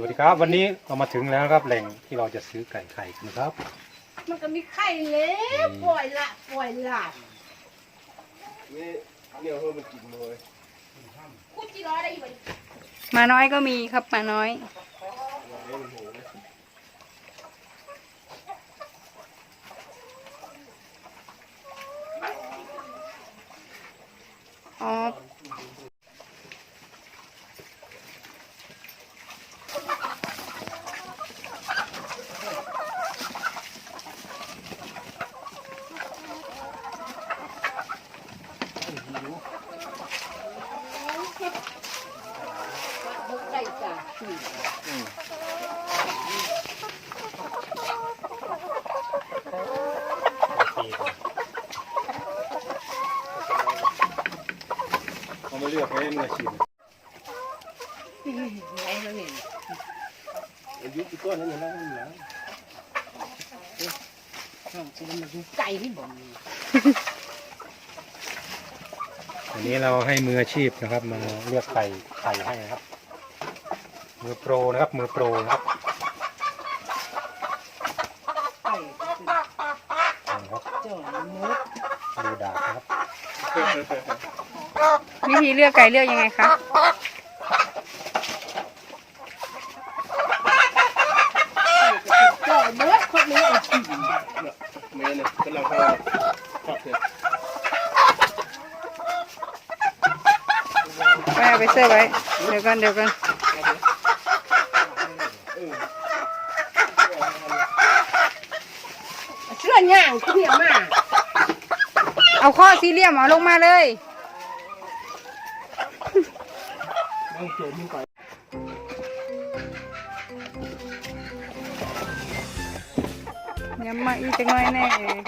สวัสดีครับ วันนี้เรามาถึงแล้วนะครับแหล่งที่เราจะซื้อไก่ไข่กันนะครับ มันก็มีไข่แล้วปล่อยละปล่อยละนี่เนี่ยเพิ่มมันกินเลยกูจีร้อยได้อยู่ไหมมาน้อยก็มีครับมาน้อยอ๋อ บุกไก่จ้ะ เขามาเลื อกให้มืออาชีพไงเราเนี่ยอายุกี่ก้อนนั่นนะนั่นนะจะมันดูไก่ที่บ่มีวันนี้เราให้มืออาชีพนะครับมาเลือกไก่ไข่ให้นะครับ มือโปรนะครับ มือโปรนะครับไก่นะครับจ่อมดดูดาบนะครับ วิธีเลือกไก่เลือกยังไงคะจ่อมดคนนี้เมย์เนี่ยกำลังเข้าขอบเลยไปเอาไปเสื้อไว้ เดี๋ยวกันเดี๋ยวกันเชื่อย่างเที่ยมา เอาข้อสี่เหลี่ยมเอาลงมาเลย ต้อง โจมมึงก่อนย้ำมาอีกจังหน่อยแน่เอง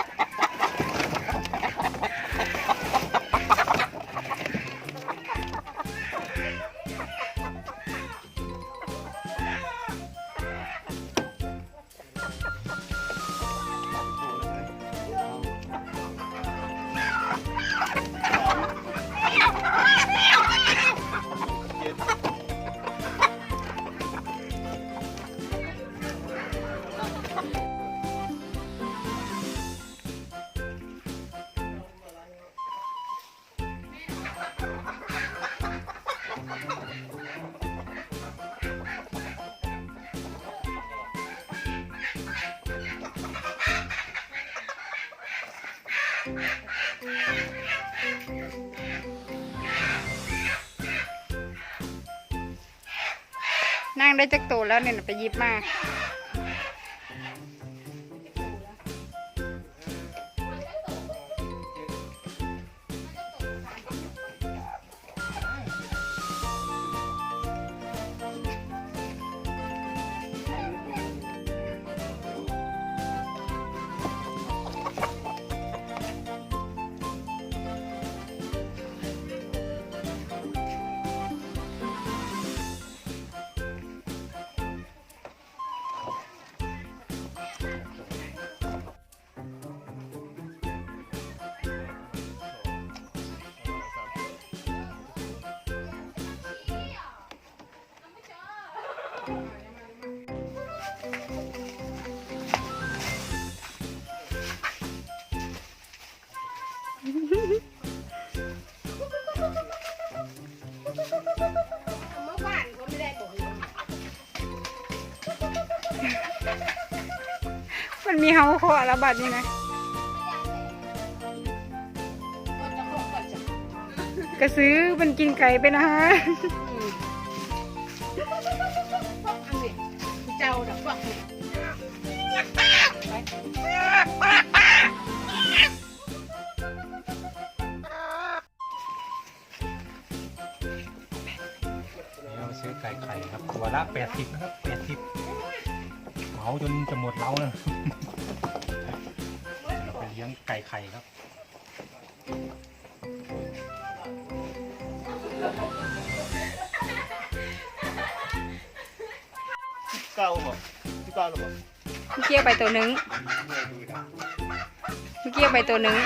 ได้จักโตแล้วเนี่ยไปยิบมา มันมีเฮาคอระบาดดีไหมกระซื้อมันกินไก่ไปนะฮะ เราซื้อไก่ไข่ครับตัวละแปดสิบนะครับแปดสิบเหมาจนจะหมดเล้านะเราไปเลี้ยงไก่ไข่ครับเก้าหรอที่เก้าหรอเมื่อกี้เอาไปตัวหนึ่ง เมื่อกี้ไปตัวหนึ่ง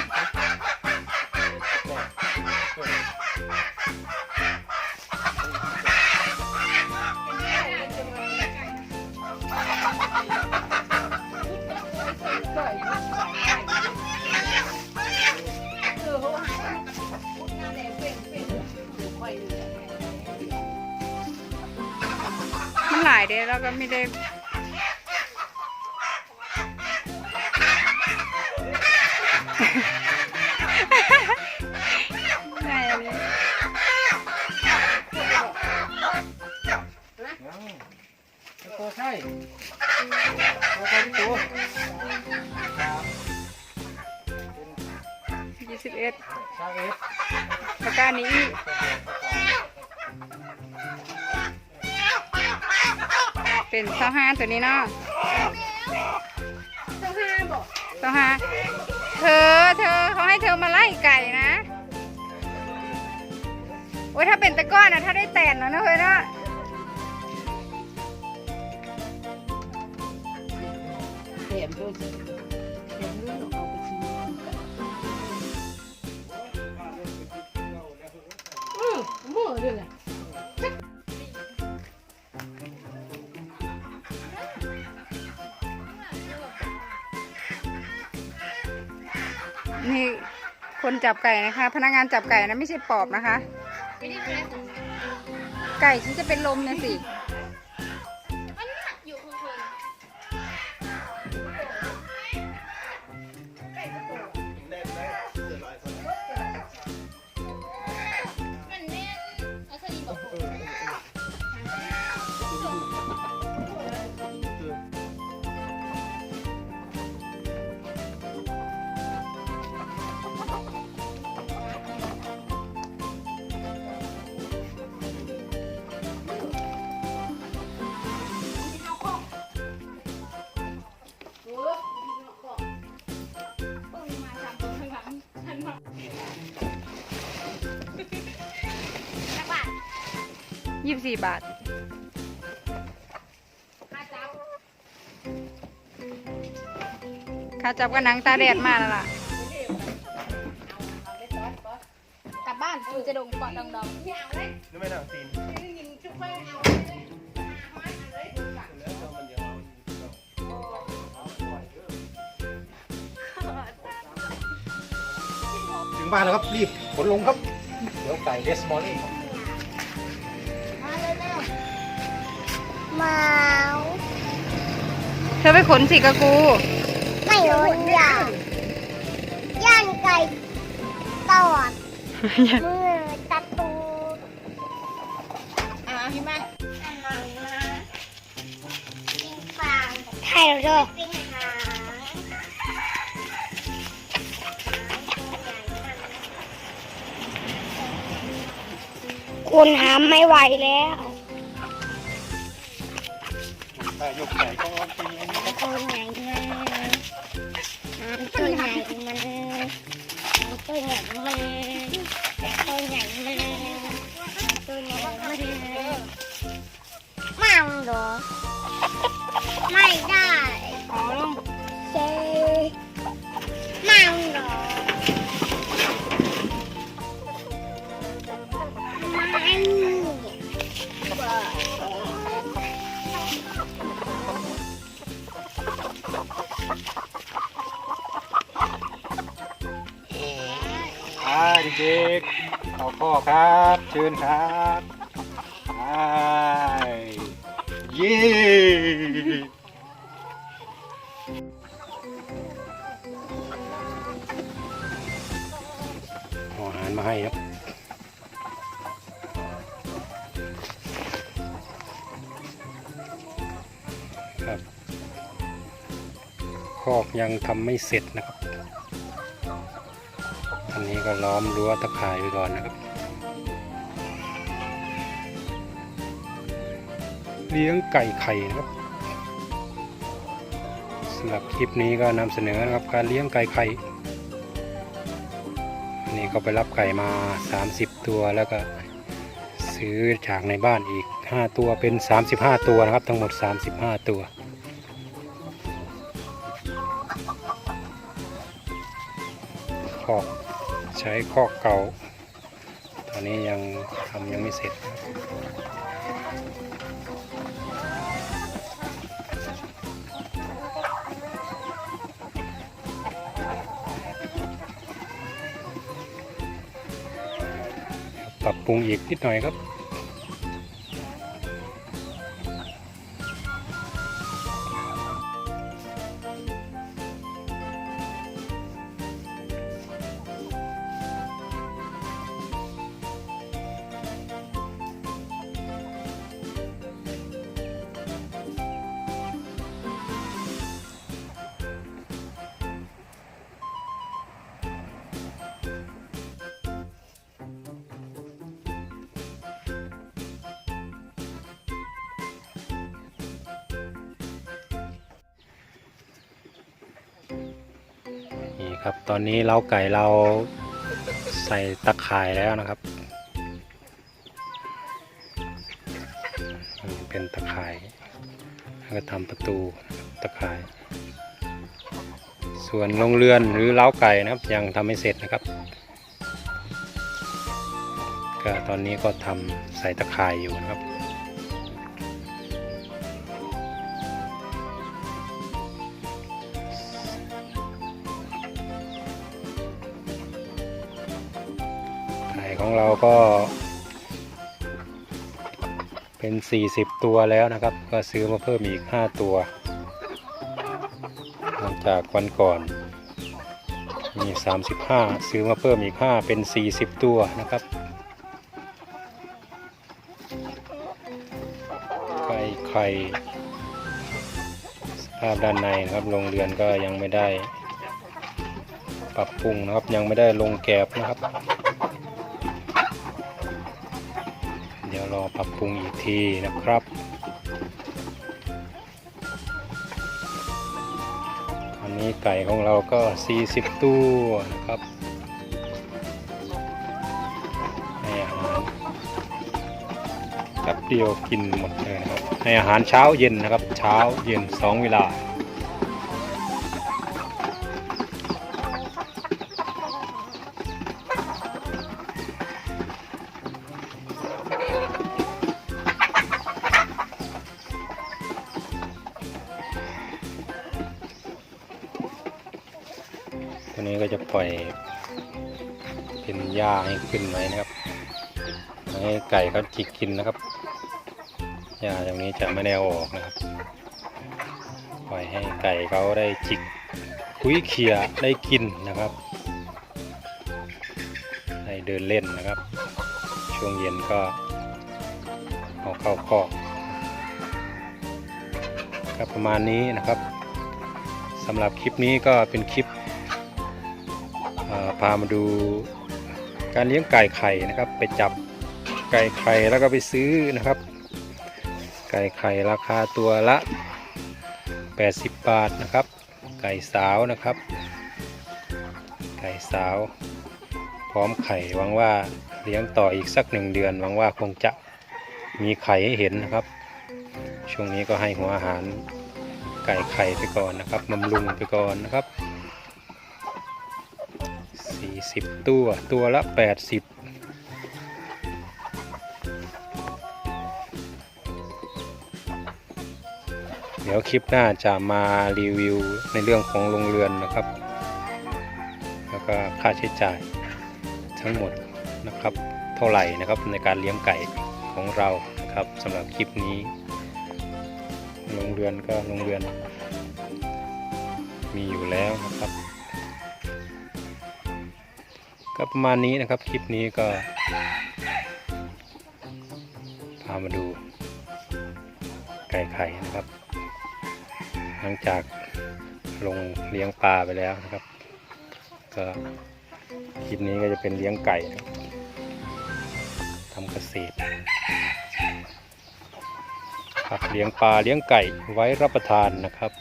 มันหลายเด้แล้วก็ไม่ได้ ใช่ตัวตัวตัวยี่สิบเอ็ดชาเอสปากกานี้อีกเป็นเท่าห้าตัวนี้เนาะเจ้าห้าบอกเท่าห้าเธอเธอเขาให้เธอมาไล่ไก่นะโอ้ยถ้าเป็นตะก้อนนะถ้าได้แต่นแล้วนะเฮ้ยเนาะ มด้วยสิเต็มด้วยเอาไปชิมอืมมือเลยนี่คนจับไก่นะคะ พนักงานจับไก่นะไม่ใช่ปอบนะคะ ไก่ฉันจะเป็นลมนะสิ ยี่สิบสี่บาทค่าจับก็หนังตาแดดมาแล้วล่ะ กลับบ้านกูจะดงเกาะดองดองนี่ไม่น่าตีนแล้วมันยังเอาถึงบ้านแล้วครับ รีบขนลงครับ เดี๋ยวไก่เดสมอลลี่ มาเธอไปขนสิกะกู ไม่รู้อย่างย่านไก่ตอดมือตะตูอ่าพี่แม่อันนั้นนะกินฟางใช่แล้วด้วยกินหางคุณหามไม่ไหวแล้ว แต่ยกไก่ก็ตีอันนี้ครับตัวใหญ่มันตัวใหญ่มันตัวให เด็กๆเอาพ่อครับ เชิญครับไปเย้เออาหารมาให้ครับครับคอกยังทำไม่เสร็จนะครับ นี้ก็ล้อมรั้วตะข่ายไว้ก่อนนะครับเลี้ยงไก่ไข่นะครับสำหรับคลิปนี้ก็นำเสนอนะครับการเลี้ยงไก่ไข่นนี้ก็ไปรับไก่มา 30 ตัวแล้วก็ซื้อจากในบ้านอีก 5 ตัวเป็น 35 ตัวนะครับ ทั้งหมด 35 ตัวคอกใช้ข้อเก่า ตอนนี้ยังทำยังไม่เสร็จปรับปรุงอีกนิดหน่อยครับ ครับ ตอนนี้เล้าไก่เราใส่ตะข่ายแล้วนะครับ เป็นตะข่ายแล้วก็ทำประตูตะข่าย ส่วนโรงเรือนหรือเล้าไก่นะครับ ยังทำไม่เสร็จนะครับ ก็ตอนนี้ก็ทำใส่ตะข่ายอยู่นะครับ ของเราก็ เป็น 40 ตัวแล้วนะครับ ก็ซื้อมาเพิ่มอีก 5 ตัว หลังจากวันก่อนมี35 ซื้อมาเพิ่มอีก 5 เป็น 40 ตัวนะครับไก่ไข่สภาพด้านในนะครับโรงเรือนก็ยังไม่ได้ ปรับปรุงนะครับยังไม่ได้ลงแกบนะครับ ดี๋ยวรอปรับปรุงอีกทีนะครับตอนนี้ไก่ของเราก็ 40 ตัวนะครับให้อาหารแป๊บเดียวกินหมดเลยนะครับให้อาหารเช้าเย็นนะครับ เช้าเย็น 2 เวลา ปล่อย เป็นหญ้าให้ขึ้นไว้นะครับให้ไก่เขาจิกกินนะครับหญ้าตรงนี้จะไม่ได้ออกนะครับปล่อยให้ไก่เขาได้จิกคุยเขี่ยได้กินนะครับได้เดินเล่นนะครับ ช่วงเย็นก็เอาเข้าคอกครับประมาณนี้นะครับสำหรับคลิปนี้ก็เป็นคลิป พามาดูการเลี้ยงไก่ไข่นะครับ ไปจับไก่ไข่แล้วก็ไปซื้อนะครับ ไก่ไข่ราคาตัวละ 80 บาทนะครับ ไก่สาวนะครับ ไก่สาว พร้อมไข่หวังว่าเลี้ยงต่ออีกสักหนึ่งเดือนหวังว่าคงจะมีไข่ให้เห็นนะครับ ช่วงนี้ก็ให้หัวอาหารไก่ไข่ไปก่อนนะครับบำรุงไปก่อนนะครับ 40ตัว ตัวละ 80เดี๋ยวคลิปหน้าจะมารีวิวในเรื่องของโรงเรือนนะครับ แล้วก็ค่าใช้จ่ายทั้งหมดนะครับ เท่าไหร่นะครับในการเลี้ยงไก่ของเรานะครับสำหรับคลิปนี้ โรงเรือนก็โรงเรือน มีอยู่แล้วนะครับ ก็ประมาณนี้นะครับ คลิปนี้ก็ พามาดู ไก่ไข่นะครับ หลังจากลงเลี้ยงปลาไปแล้วนะครับ ก็คลิปนี้ก็จะเป็นเลี้ยงไก่นะทำเกษตรครับเลี้ยงปลาเลี้ยงไก่ไว้รับประทานนะครับ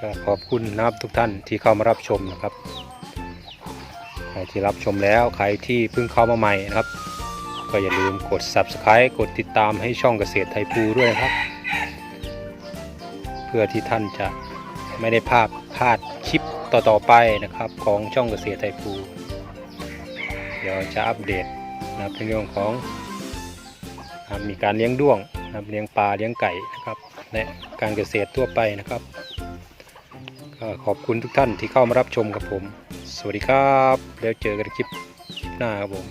ก็ขอบคุณนะครับทุกท่านที่เข้ามารับชมนะครับ ใครที่รับชมแล้วใครที่เพิ่งเข้ามาใหม่นะครับ ก็อย่าลืมกด subscribe กดติดตามให้ช่องเกษตรไทยภูด้วยนะครับ เพื่อที่ท่านจะไม่ได้พลาดพลาดคลิปต่อๆไปนะครับ ของช่องเกษตรไทยภูเดี๋ยวจะอัปเดตนะครับในเรื่องของมีการเลี้ยงด้วงนะครับเลี้ยงปลาเลี้ยงไก่นะครับและการเกษตรทั่วไปนะครับ ก็ขอบคุณทุกท่านที่เข้ามารับชมกับผม สวัสดีครับ แล้วเจอกันคลิปหน้าครับผม